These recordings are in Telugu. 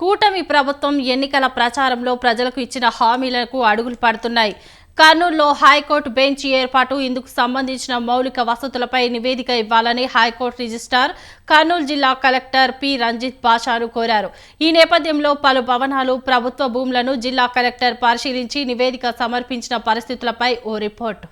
కూటమి ప్రభుత్వం ఎన్నికల ప్రచారంలో ప్రజలకు ఇచ్చిన హామీలకు అడుగులు పడుతున్నాయి. కర్నూలులో హైకోర్టు బెంచ్ ఏర్పాటు ఇందుకు సంబంధించిన మౌలిక వసతులపై నివేదిక ఇవ్వాలని హైకోర్టు రిజిస్టార్ కర్నూలు జిల్లా కలెక్టర్ పి. రంజిత్ బాషాను కోరారు. ఈ నేపథ్యంలో పలు భవనాలు ప్రభుత్వ భూములను జిల్లా కలెక్టర్ పరిశీలించి నివేదిక సమర్పించిన పరిస్థితులపై ఓ రిపోర్టు.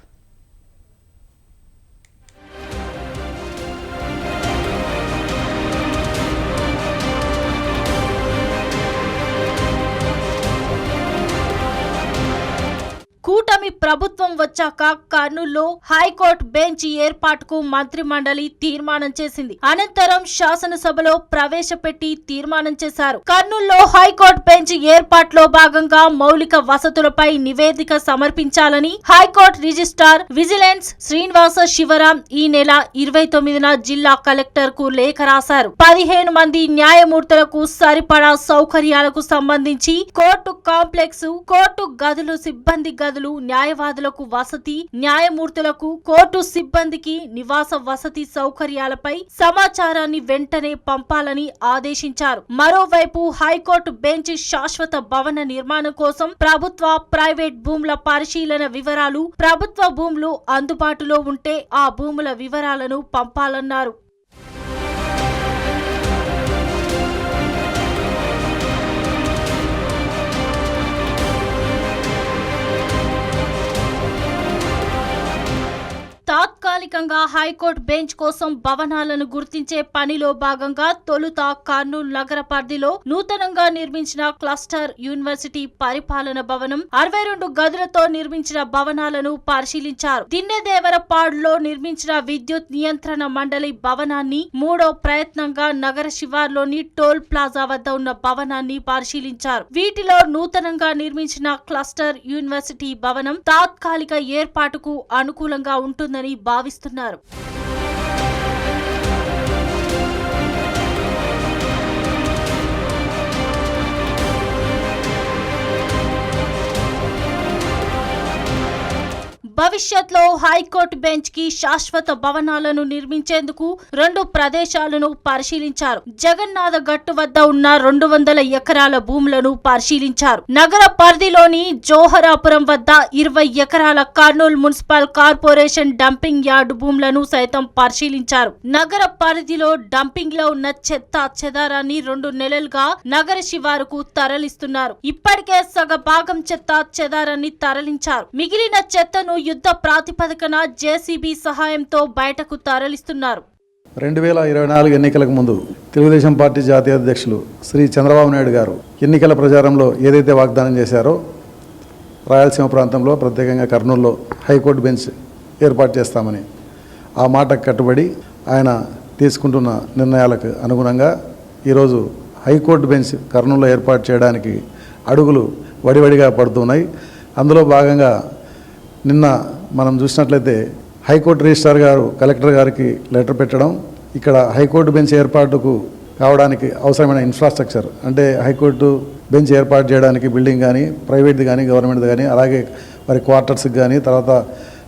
కూటమి ప్రభుత్వం వచ్చాక కర్నూలులో హైకోర్టు బెంచ్ ఏర్పాటుకు మంత్రి మండలి తీర్మానం చేసింది. అనంతరం శాసనసభలో ప్రవేశపెట్టి తీర్మానం చేశారు. కర్నూలులో హైకోర్టు బెంచ్ ఏర్పాటులో భాగంగా మౌలిక వసతులపై నివేదిక సమర్పించాలని high court registrar vigilance Srinivasa Sivaram ఈ నెల ఇరవై తొమ్మిదిన జిల్లా కలెక్టర్కు లేఖ రాశారు. పదిహేను మంది న్యాయమూర్తులకు సరిపడా సౌకర్యాలకు సంబంధించి కోర్టు కాంప్లెక్స్ కోర్టు గదులు సిబ్బంది గదులు న్యాయవాదులకు వసతి న్యాయమూర్తులకు కోర్టు సిబ్బందికి నివాస వసతి సౌకర్యాలపై సమాచారాన్ని వెంటనే పంపాలని ఆదేశించారు. మరోవైపు హైకోర్టు బెంచ్ శాశ్వత భవన నిర్మాణం కోసం ప్రభుత్వ ప్రైవేట్ భూముల పరిశీలన వివరాలు ప్రభుత్వ భూములు అందుబాటులో ఉంటే ఆ భూముల వివరాలను పంపాలన్నారు. ఏకంగా హైకోర్టు బెంచ్ కోసం భవనాలను గుర్తించే పనిలో భాగంగా తొలుత కర్నూలు నగర పరిధిలో నూతనంగా నిర్మించిన క్లస్టర్ యూనివర్సిటీ పరిపాలన భవనం అరవై రెండు గదులతో నిర్మించిన భవనాలను పరిశీలించారు. దిన్నెదేవరపాడులో నిర్మించిన విద్యుత్ నియంత్రణ మండలి భవనాన్ని మూడో ప్రయత్నంగా నగర శివార్లోని టోల్ ప్లాజా వద్ద ఉన్న భవనాన్ని పరిశీలించారు. వీటిలో నూతనంగా నిర్మించిన క్లస్టర్ యూనివర్సిటీ భవనం తాత్కాలిక ఏర్పాటుకు అనుకూలంగా ఉంటుందని భావిస్తున్నారు. చేస్తున్నారు. భవిష్యత్లో హైకోర్టు బెంచ్కి శాశ్వత భవనాలను నిర్మించేందుకు రెండు ప్రదేశాలను పరిశీలించారు. జగన్నాథ గట్టు వద్ద ఉన్న రెండు వందల ఎకరాల భూములను పరిశీలించారు. నగర పరిధిలోని జోహరాపురం వద్ద ఇరవై ఎకరాల Kurnool municipal corporation dumping yard భూములను సైతం పరిశీలించారు. నగర పరిధిలో డంపింగ్లో ఉన్న చెత్త చెదారాన్ని రెండు నెలలుగా నగర శివారుకు తరలిస్తున్నారు. ఇప్పటికే సగ భాగం చెత్త చెదారాన్ని తరలించారు. మిగిలిన చెత్తను యుద్ధ ప్రాతిపదికన జేసీబీ సహాయంతో బయటకు తరలిస్తున్నారు. రెండు వేల ఇరవై నాలుగు ఎన్నికలకు ముందు తెలుగుదేశం పార్టీ జాతీయ అధ్యక్షులు శ్రీ చంద్రబాబు నాయుడు గారు ఎన్నికల ప్రచారంలో ఏదైతే వాగ్దానం చేశారో రాయలసీమ ప్రాంతంలో ప్రత్యేకంగా కర్నూలులో హైకోర్టు బెంచ్ ఏర్పాటు చేస్తామని ఆ మాటకు కట్టుబడి ఆయన తీసుకుంటున్న నిర్ణయాలకు అనుగుణంగా ఈరోజు హైకోర్టు బెంచ్ కర్నూలులో ఏర్పాటు చేయడానికి అడుగులు వడివడిగా పడుతున్నాయి. అందులో భాగంగా నిన్న మనం చూసినట్లయితే హైకోర్టు రిజిస్ట్రార్ గారు కలెక్టర్ గారికి లెటర్ పెట్టడం ఇక్కడ హైకోర్టు బెంచ్ ఏర్పాటుకు కావడానికి అవసరమైన ఇన్ఫ్రాస్ట్రక్చర్ అంటే హైకోర్టు బెంచ్ ఏర్పాటు చేయడానికి బిల్డింగ్ కానీ ప్రైవేట్ది కానీ గవర్నమెంట్ది కానీ అలాగే మరి క్వార్టర్స్కి కానీ తర్వాత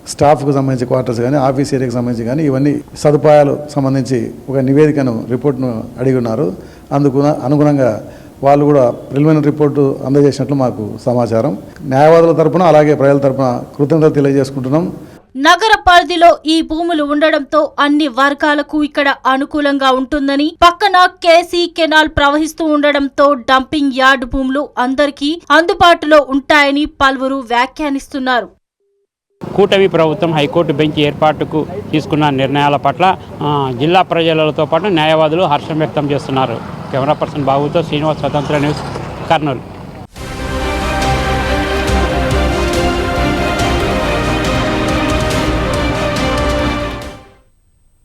స్టాఫ్కు సంబంధించి క్వార్టర్స్ కానీ ఆఫీస్ ఏరియాకి సంబంధించి కానీ ఇవన్నీ సదుపాయాలు సంబంధించి ఒక నివేదికను రిపోర్ట్ను అడిగి ఉన్నారు. అందుకు అనుగుణంగా వాళ్ళు కూడా ప్రిలిమినరీ రిపోర్టు అందజేసినట్లు మాకు సమాచారం. న్యాయవాదుల తరపున అలాగే ప్రజల తరపున కృతజ్ఞత తెలియజేసుకుంటున్నాం. నగర పరిధిలో ఈ భూములు ఉండడంతో అన్ని వర్గాలకు ఇక్కడ అనుకూలంగా ఉంటుందని పక్కన కేసీ కెనాల్ ప్రవహిస్తూ ఉండడంతో డంపింగ్ యార్డ్ భూములు అందరికీ అందుబాటులో ఉంటాయని పలువురు వ్యాఖ్యానిస్తున్నారు. కూటమి ప్రభుత్వం హైకోర్టు బెంచ్ ఏర్పాటుకు తీసుకున్న నిర్ణయాల పట్ల జిల్లా ప్రజలతో పాటు న్యాయవాదులు హర్షం వ్యక్తం చేస్తున్నారు. కెమెరా పర్సన్ బాబుతో శ్రీనివాస్ స్వతంత్ర న్యూస్ కర్నూలు.